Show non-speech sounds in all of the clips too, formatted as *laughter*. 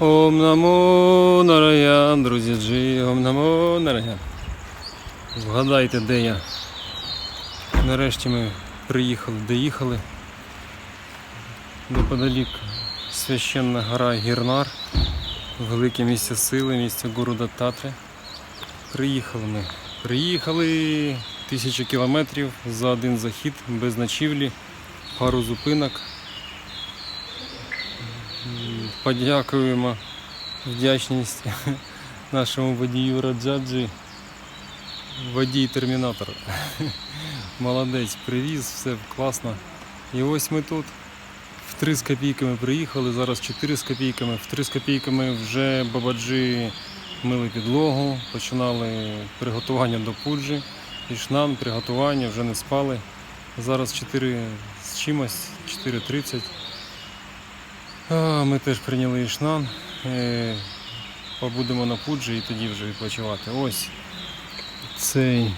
Ом намо нараян, друзі джі, ом намо нараян. Вгадайте, де я. Нарешті ми приїхали, доїхали. Неподалік священна гора Гірнар, велике місце сили, місце города Татри. Приїхали ми. Приїхали тисячу кілометрів за один захід, без ночівлі, пару зупинок. Подякуємо вдячність нашому водію Раджаджі. Водій термінатор. Молодець, привіз, все класно. І ось ми тут. В 3 з копійками приїхали, зараз 4 з копійками. В 3 з копійками вже бабаджі мили підлогу, починали приготування до пуджі, ішнан, приготування, вже не спали. Зараз 4 з чимось, 4.30. Ми теж прийняли ішнан. Е, Побудемо на пуджі і тоді вже відпочивати. Ось цей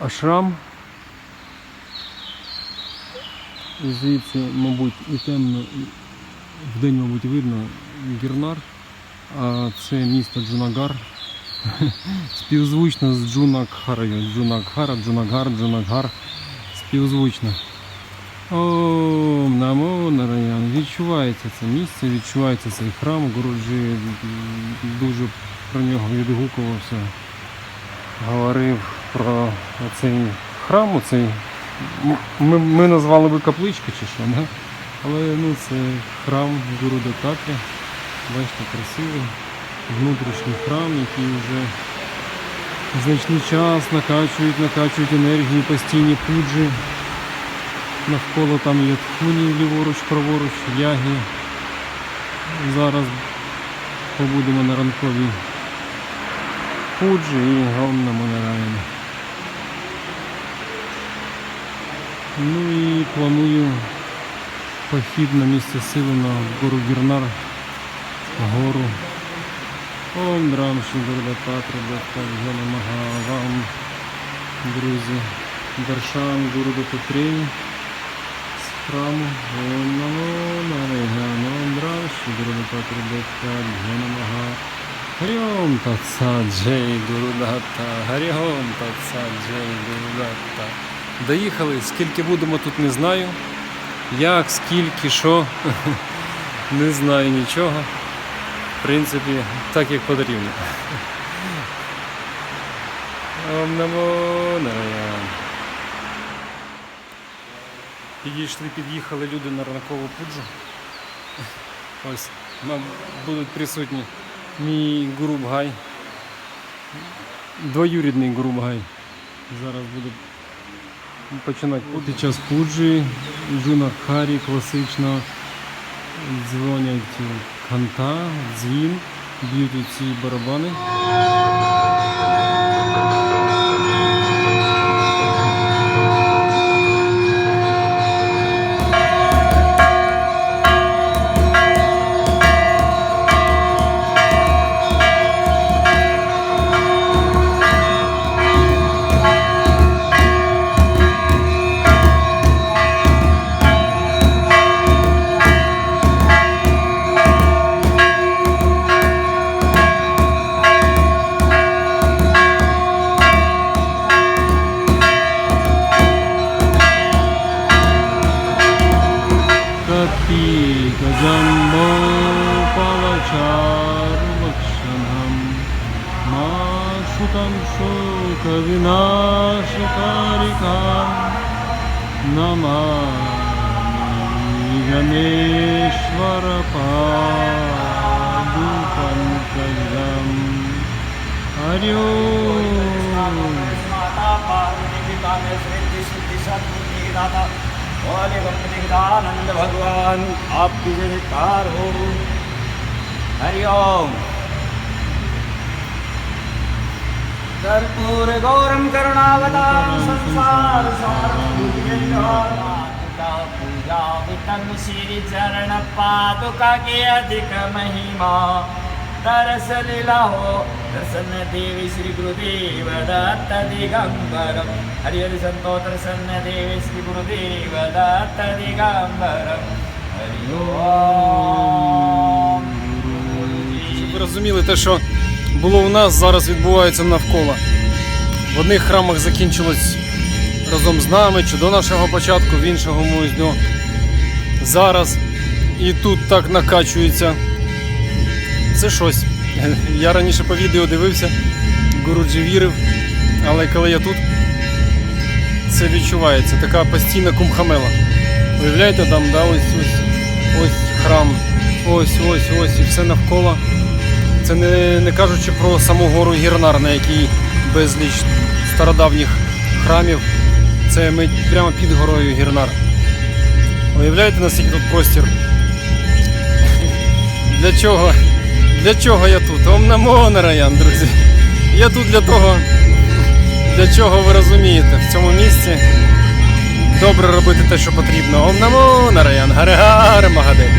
ашрам. І звідси, мабуть, і темно, і вдень, мабуть, видно Гірнар, а це місто Джунагар. *laughs* Співзвучно з Джунакхарою. Джунакхара, Джунагар, Джунагар. Співзвучно. Ом намо нараян. Відчувається це місце, відчувається цей храм. Гуруджі дуже про нього відгукувався. Говорив про цей храм, оцей. Ми, ми назвали би капличка чи що, да? але ну, це храм Гуру Дататрі. Бачите, красивий. Внутрішній храм, який вже значний час накачують, накачують енергії, постійні пуджі. Навколо там є тхуні ліворуч, праворуч, яги. Зараз побудемо на ранковій пуджі і гом Монераїні. Ну і планую похід на місце сили на гору Гірнар, гору. Ом драм Шигурда Патра Даттаджана Магавам. Друзі, Даршан Гуруду Петрей з храму. Ом намо нарегано Ом драм Шигурда Патра Даттаджана Магавам. Харіом Харіом Татсаджей Гурудата. Доїхали, скільки будемо тут не знаю. Як, скільки, що, *laughs* не знаю нічого. В принципі, так як потрібно. *laughs* Ом намо. Підійшли, під'їхали люди на ранкову пуджу. Ось, нам будуть присутні мій Гурубгай. Двоюрідний Гурубгай. Зараз буде починати під час пуджі. Джуна Харі класично дзвонять канта, дзвін, б'ють ці барабани. भक्ति गजम्बो पवचारुवक्षणं मा सुतं शोकविनाशकारिका नमामि गणेश्वरपादुपङ्कजम् हरि माता पार्वती पिता ने श्री सिद्धि सद्बुद्धि दाता બોલે ગણપતિદાનંદ ભગવાન. આપ વિજયકાર હો. હરિઓમ કર્પૂર ગૌરમ કરુણાવતાર સંસાર પૂજા વિતન શ્રી ચરણ પાદુકા કે અધિક મહિમા अधिक महिमा तरस लीला हो दर्शन देवी श्री गुरुदेव दत्त दिगंबरम हरि हरि संतो दर्शन देवी श्री गुरुदेव दत्त दिगंबरम हरि ओम зрозуміли, те, що було у нас, зараз відбувається навколо. В одних храмах закінчилось разом з нами чи до нашого початку, в іншого ось до зараз. І тут так накачується. Це щось. Я раніше по відео дивився, Гуруджі вірив, але коли я тут, це відчувається. Така постійна кумхамела. Уявляєте, там, да, ось, ось, ось храм, ось, ось, ось, і все навколо. Це не, не кажучи про саму гору Гірнар, на якій безліч стародавніх храмів. Це ми прямо під горою Гірнар. Уявляєте, наскільки тут простір? *laughs* Для чого? Для чого я тут? Ом намо Нараян, друзі. Я тут для того, для чого ви розумієте, в цьому місці добре робити те, що потрібно. Ом намо Нараян, Гаре-Гаре Магадев.